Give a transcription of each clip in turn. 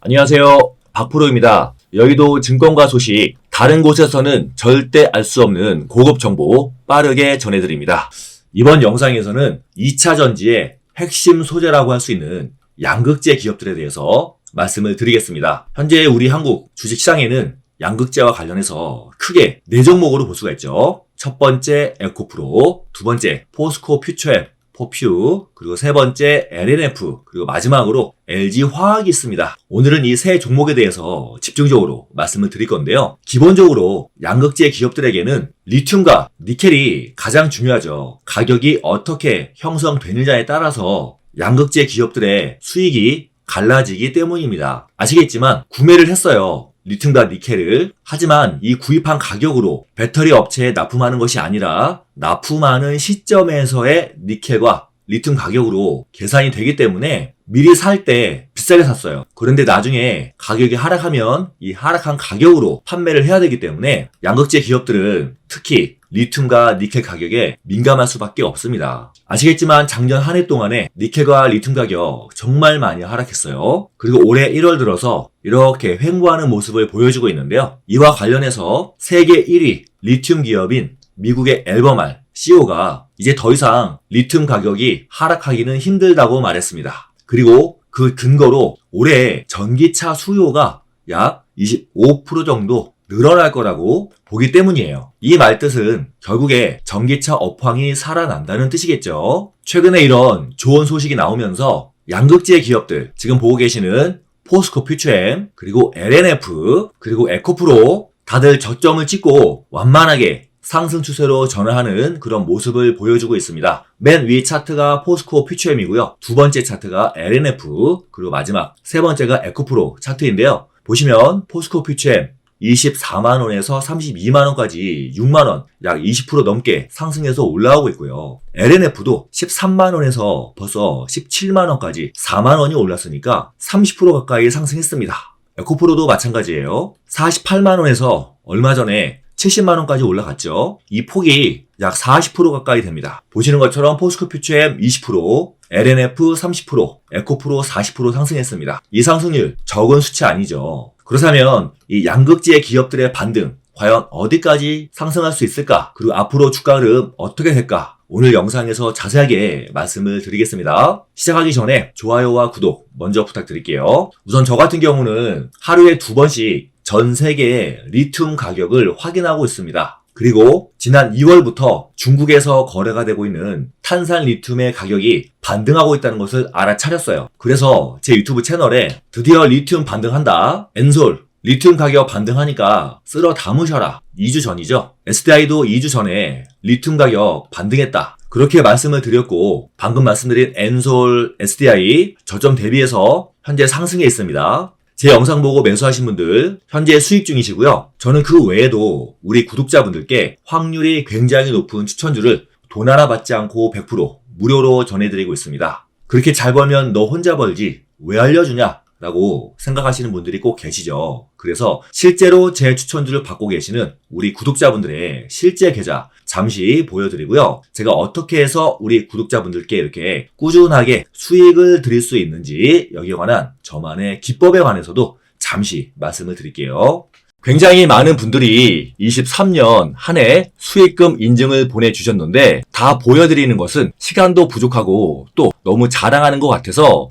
안녕하세요. 박프로입니다. 여의도 증권가 소식, 다른 곳에서는 절대 알 수 없는 고급 정보 빠르게 전해드립니다. 이번 영상에서는 2차 전지의 핵심 소재라고 할 수 있는 양극재 기업들에 대해서 말씀을 드리겠습니다. 현재 우리 한국 주식시장에는 양극재와 관련해서 크게 네 종목으로 볼 수가 있죠. 첫 번째 에코프로, 두 번째 포스코 퓨처엠, 포퓨, 그리고 세 번째 LNF, 그리고 마지막으로 LG 화학이 있습니다. 오늘은 이 세 종목에 대해서 집중적으로 말씀을 드릴 건데요. 기본적으로 양극재 기업들에게는 리튬과 니켈이 가장 중요하죠. 가격이 어떻게 형성되느냐에 따라서 양극재 기업들의 수익이 갈라지기 때문입니다. 아시겠지만 구매를 했어요. 리튬과 니켈을. 하지만 이 구입한 가격으로 배터리 업체에 납품하는 것이 아니라 납품하는 시점에서의 니켈과 리튬 가격으로 계산이 되기 때문에 미리 살 때 비싸게 샀어요. 그런데 나중에 가격이 하락하면 이 하락한 가격으로 판매를 해야 되기 때문에 양극재 기업들은 특히 리튬과 니켈 가격에 민감할 수밖에 없습니다. 아시겠지만 작년 한 해 동안에 니켈과 리튬 가격 정말 많이 하락했어요. 그리고 올해 1월 들어서 이렇게 횡보하는 모습을 보여주고 있는데요. 이와 관련해서 세계 1위 리튬 기업인 미국의 앨범알 CEO가 이제 더 이상 리튬 가격이 하락하기는 힘들다고 말했습니다. 그리고 그 근거로 올해 전기차 수요가 약 25% 정도 늘어날 거라고 보기 때문이에요. 이 말뜻은 결국에 전기차 업황이 살아난다는 뜻이겠죠. 최근에 이런 좋은 소식이 나오면서 양극재 기업들, 지금 보고 계시는 포스코 퓨처엠, 그리고 LNF, 그리고 에코프로 다들 저점을 찍고 완만하게 상승 추세로 전환하는 그런 모습을 보여주고 있습니다. 맨 위 차트가 포스코 퓨처엠이고요. 두 번째 차트가 LNF, 그리고 마지막 세 번째가 에코프로 차트인데요. 보시면 포스코 퓨처엠 24만 원에서 32만 원까지 6만 원, 약 20% 넘게 상승해서 올라오고 있고요. LNF도 13만 원에서 벌써 17만 원까지 4만 원이 올랐으니까 30% 가까이 상승했습니다. 에코프로도 마찬가지예요. 48만 원에서 얼마 전에 70만 원까지 올라갔죠. 이 폭이 약 40% 가까이 됩니다. 보시는 것처럼 포스코 퓨처엠 20%, LNF 30%, 에코프로 40% 상승했습니다. 이 상승률 적은 수치 아니죠. 그렇다면 이 양극재 기업들의 반등 과연 어디까지 상승할 수 있을까? 그리고 앞으로 주가 흐름 어떻게 될까? 오늘 영상에서 자세하게 말씀을 드리겠습니다. 시작하기 전에 좋아요와 구독 먼저 부탁드릴게요. 우선 저 같은 경우는 하루에 두 번씩 전 세계의 리튬 가격을 확인하고 있습니다. 그리고 지난 2월부터 중국에서 거래가 되고 있는 탄산 리튬의 가격이 반등하고 있다는 것을 알아차렸어요. 그래서 제 유튜브 채널에 드디어 리튬 반등한다. 엔솔 리튬 가격 반등하니까 쓸어 담으셔라. 2주 전이죠. SDI도 2주 전에 리튬 가격 반등했다. 그렇게 말씀을 드렸고 방금 말씀드린 엔솔 SDI 저점 대비해서 현재 상승해 있습니다. 제 영상 보고 매수하신 분들 현재 수익 중이시고요. 저는 그 외에도 우리 구독자분들께 확률이 굉장히 높은 추천주를 돈 하나 받지 않고 100% 무료로 전해드리고 있습니다. 그렇게 잘 벌면 너 혼자 벌지 왜 알려주냐? 라고 생각하시는 분들이 꼭 계시죠. 그래서 실제로 제 추천주를 받고 계시는 우리 구독자분들의 실제 계좌 잠시 보여드리고요. 제가 어떻게 해서 우리 구독자분들께 이렇게 꾸준하게 수익을 드릴 수 있는지 여기에 관한 저만의 기법에 관해서도 잠시 말씀을 드릴게요. 굉장히 많은 분들이 23년 한 해 수익금 인증을 보내주셨는데 다 보여드리는 것은 시간도 부족하고 또 너무 자랑하는 것 같아서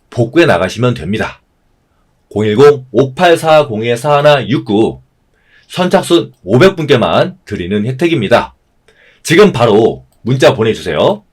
복구해 나가시면 됩니다. 010-5840-4169 선착순 500분께만 드리는 혜택입니다. 지금 바로 문자 보내주세요.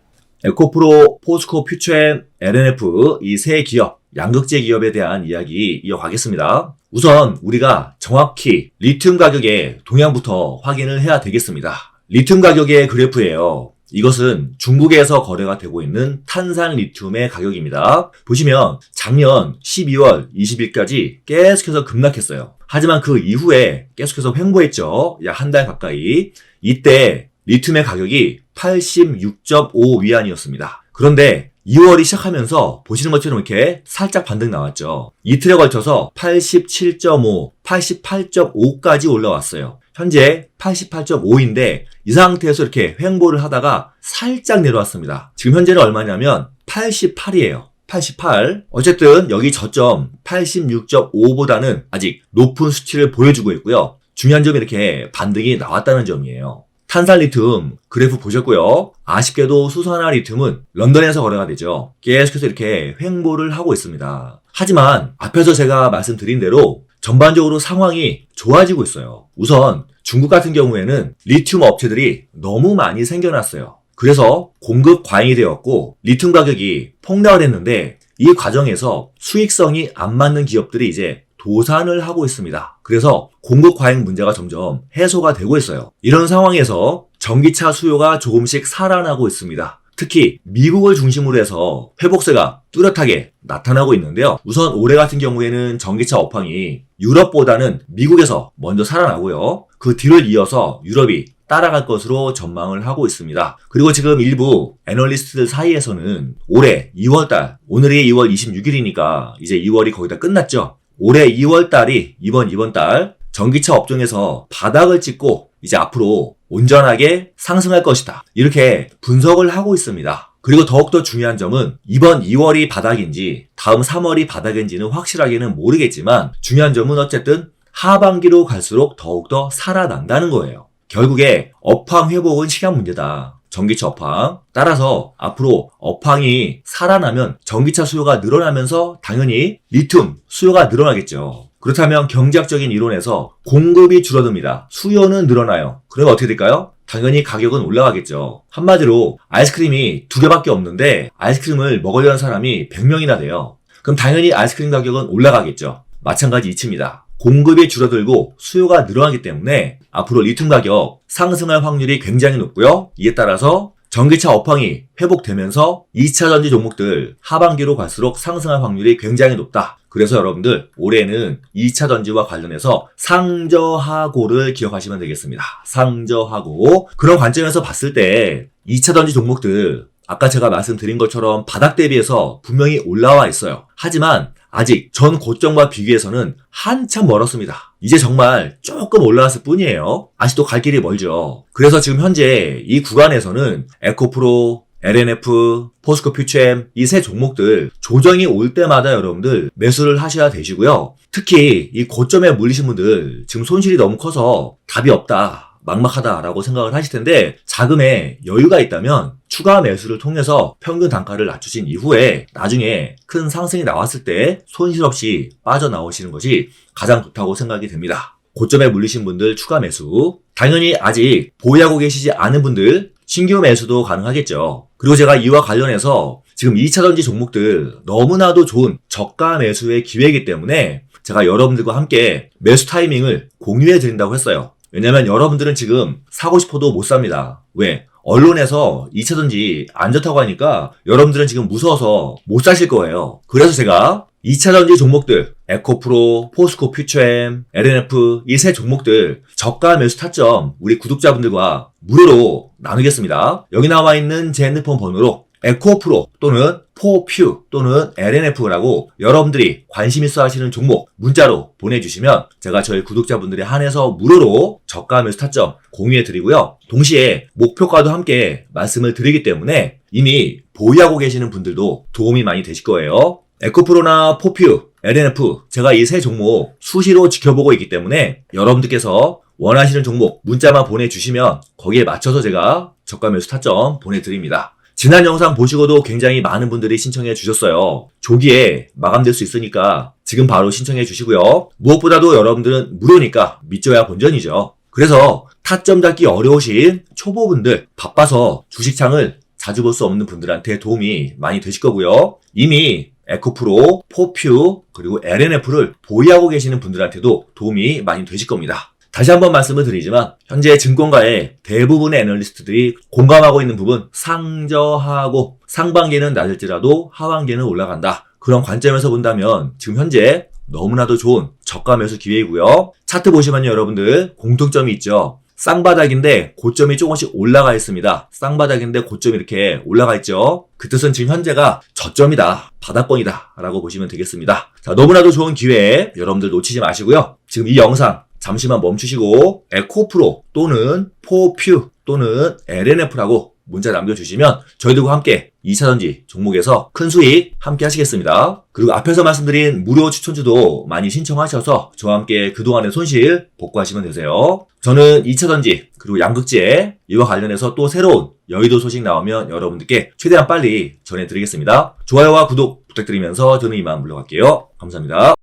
에코프로, 포스코, 퓨처엠, LNF 이 세 기업, 양극재 기업에 대한 이야기 이어가겠습니다. 우선 우리가 정확히 리튬 가격의 동향부터 확인을 해야 되겠습니다. 리튬 가격의 그래프예요. 이것은 중국에서 거래가 되고 있는 탄산 리튬의 가격입니다. 보시면 작년 12월 20일까지 계속해서 급락했어요. 하지만 그 이후에 계속해서 횡보했죠. 약 한 달 가까이. 이때 리튬의 가격이 86.5 위안이었습니다. 그런데 2월이 시작하면서 보시는 것처럼 이렇게 살짝 반등 나왔죠. 이틀에 걸쳐서 87.5, 88.5까지 올라왔어요. 현재 88.5인데 이 상태에서 이렇게 횡보를 하다가 살짝 내려왔습니다. 지금 현재는 얼마냐면 88이에요. 88. 어쨌든 여기 저점 86.5보다는 아직 높은 수치를 보여주고 있고요. 중요한 점이 이렇게 반등이 나왔다는 점이에요. 탄산 리튬 그래프 보셨고요. 아쉽게도 수산화 리튬은 런던에서 거래가 되죠. 계속해서 이렇게 횡보를 하고 있습니다. 하지만 앞에서 제가 말씀드린 대로 전반적으로 상황이 좋아지고 있어요. 우선 중국 같은 경우에는 리튬 업체들이 너무 많이 생겨났어요. 그래서 공급 과잉이 되었고 리튬 가격이 폭락을 했는데 이 과정에서 수익성이 안 맞는 기업들이 이제 도산을 하고 있습니다. 그래서 공급 과잉 문제가 점점 해소가 되고 있어요. 이런 상황에서 전기차 수요가 조금씩 살아나고 있습니다. 특히 미국을 중심으로 해서 회복세가 뚜렷하게 나타나고 있는데요. 우선 올해 같은 경우에는 전기차 업황이 유럽보다는 미국에서 먼저 살아나고요. 그 뒤를 이어서 유럽이 따라갈 것으로 전망을 하고 있습니다. 그리고 지금 일부 애널리스트들 사이에서는 올해 2월달, 오늘이 2월 26일이니까 이제 2월이 거의 다 끝났죠. 올해 2월 달이 이번 이번 달 전기차 업종에서 바닥을 찍고 이제 앞으로 온전하게 상승할 것이다. 이렇게 분석을 하고 있습니다. 그리고 더욱더 중요한 점은 이번 2월이 바닥인지 다음 3월이 바닥인지는 확실하게는 모르겠지만 중요한 점은 어쨌든 하반기로 갈수록 더욱더 살아난다는 거예요. 결국에 업황 회복은 시간 문제다. 전기차 업황. 따라서 앞으로 업황이 살아나면 전기차 수요가 늘어나면서 당연히 리튬 수요가 늘어나겠죠. 그렇다면 경제학적인 이론에서 공급이 줄어듭니다. 수요는 늘어나요. 그러면 어떻게 될까요? 당연히 가격은 올라가겠죠. 한마디로 아이스크림이 두 개밖에 없는데 아이스크림을 먹으려는 사람이 100명이나 돼요. 그럼 당연히 아이스크림 가격은 올라가겠죠. 마찬가지 이치입니다. 공급이 줄어들고 수요가 늘어나기 때문에 앞으로 리튬 가격 상승할 확률이 굉장히 높고요. 이에 따라서 전기차 업황이 회복되면서 2차 전지 종목들 하반기로 갈수록 상승할 확률이 굉장히 높다. 그래서 여러분들 올해는 2차 전지와 관련해서 상저하고를 기억하시면 되겠습니다. 상저하고 그런 관점에서 봤을 때 2차 전지 종목들 아까 제가 말씀드린 것처럼 바닥 대비해서 분명히 올라와 있어요. 하지만 아직 전 고점과 비교해서는 한참 멀었습니다. 이제 정말 조금 올라왔을 뿐이에요. 아직도 갈 길이 멀죠. 그래서 지금 현재 이 구간에서는 에코프로, LNF, 포스코 퓨처엠 이 세 종목들 조정이 올 때마다 여러분들 매수를 하셔야 되시고요. 특히 이 고점에 물리신 분들 지금 손실이 너무 커서 답이 없다. 막막하다라고 생각을 하실 텐데 자금에 여유가 있다면 추가 매수를 통해서 평균 단가를 낮추신 이후에 나중에 큰 상승이 나왔을 때 손실 없이 빠져나오시는 것이 가장 좋다고 생각이 됩니다. 고점에 물리신 분들 추가 매수 당연히 아직 보유하고 계시지 않은 분들 신규 매수도 가능하겠죠. 그리고 제가 이와 관련해서 지금 2차 전지 종목들 너무나도 좋은 저가 매수의 기회이기 때문에 제가 여러분들과 함께 매수 타이밍을 공유해 드린다고 했어요. 왜냐면 여러분들은 지금 사고 싶어도 못 삽니다. 왜? 언론에서 2차 전지 안 좋다고 하니까 여러분들은 지금 무서워서 못 사실 거예요. 그래서 제가 2차 전지 종목들 에코프로, 포스코 퓨처엠, LNF 이 세 종목들 저가 매수 타점 우리 구독자분들과 무료로 나누겠습니다. 여기 나와 있는 제 핸드폰 번호로 에코프로 또는 포퓨 또는 LNF라고 여러분들이 관심 있어 하시는 종목 문자로 보내주시면 제가 저희 구독자분들에 한해서 무료로 저가 매수 타점 공유해 드리고요. 동시에 목표가도 함께 말씀을 드리기 때문에 이미 보유하고 계시는 분들도 도움이 많이 되실 거예요. 에코프로나 포퓨, LNF 제가 이 세 종목 수시로 지켜보고 있기 때문에 여러분들께서 원하시는 종목 문자만 보내주시면 거기에 맞춰서 제가 저가 매수 타점 보내드립니다. 지난 영상 보시고도 굉장히 많은 분들이 신청해 주셨어요. 조기에 마감될 수 있으니까 지금 바로 신청해 주시고요. 무엇보다도 여러분들은 무료니까 믿져야 본전이죠. 그래서 타점 잡기 어려우신 초보분들 바빠서 주식창을 자주 볼 수 없는 분들한테 도움이 많이 되실 거고요. 이미 에코프로, 포퓨, 그리고 LNF를 보유하고 계시는 분들한테도 도움이 많이 되실 겁니다. 다시 한번 말씀을 드리지만 현재 증권가의 대부분의 애널리스트들이 공감하고 있는 부분 상저하고 상반기는 낮을지라도 하반기는 올라간다. 그런 관점에서 본다면 지금 현재 너무나도 좋은 저가 매수 기회이고요. 차트 보시면요 여러분들 공통점이 있죠. 쌍바닥인데 고점이 조금씩 올라가 있습니다. 쌍바닥인데 고점이 이렇게 올라가 있죠. 그 뜻은 지금 현재가 저점이다. 바닥권이다. 라고 보시면 되겠습니다. 자, 너무나도 좋은 기회 여러분들 놓치지 마시고요. 지금 이 영상 잠시만 멈추시고 에코프로 또는 포퓨 또는 LNF라고 문자 남겨주시면 저희들과 함께 2차전지 종목에서 큰 수익 함께 하시겠습니다. 그리고 앞에서 말씀드린 무료 추천주도 많이 신청하셔서 저와 함께 그동안의 손실 복구하시면 되세요. 저는 2차전지 그리고 양극재 이와 관련해서 또 새로운 여의도 소식 나오면 여러분들께 최대한 빨리 전해드리겠습니다. 좋아요와 구독 부탁드리면서 저는 이만 물러갈게요. 감사합니다.